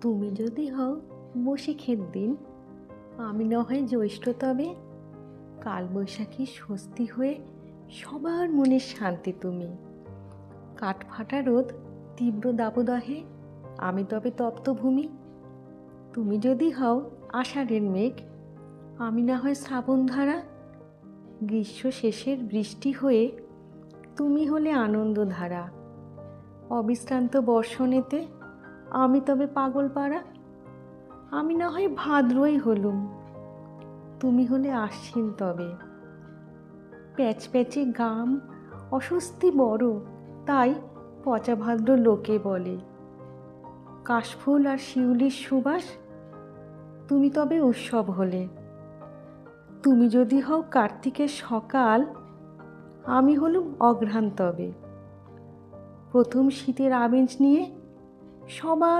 তুমি যদি হও বসে খেত দিন। আমি না হয় জ্যৈষ্ঠ তবে। কালবৈশাখী স্বস্তি হয়ে সবার মনের শান্তি তুমি। কাঠফাটা রোদ তীব্র দাবদাহে, আমি তবে তপ্তভূমি তুমি যদি হও আষাঢ়ের মেঘ, আমি না হয় শ্রাবণধারা। গ্রীষ্ম শেষের বৃষ্টি হয়ে তুমি হলে আনন্দধারা। অবিশ্রান্ত বর্ষণেতে আমি তবে পাগলপাড়া। আমি না হয় ভাদ্রই হলুম। তুমি হলে আশ্বিন তবে। প্যাচ প্যাচে গাম, অস্বস্তি বড়, তাই পচা ভাদ্র লোকে বলে। কাশফুল আর শিউলির সুবাস, তুমি তবে উৎসব হলে। তুমি যদি হও কার্তিকের সকাল, আমি হলুম অঘ্রাণ তবে। প্রথম শীতের আমেজ নিয়ে সবার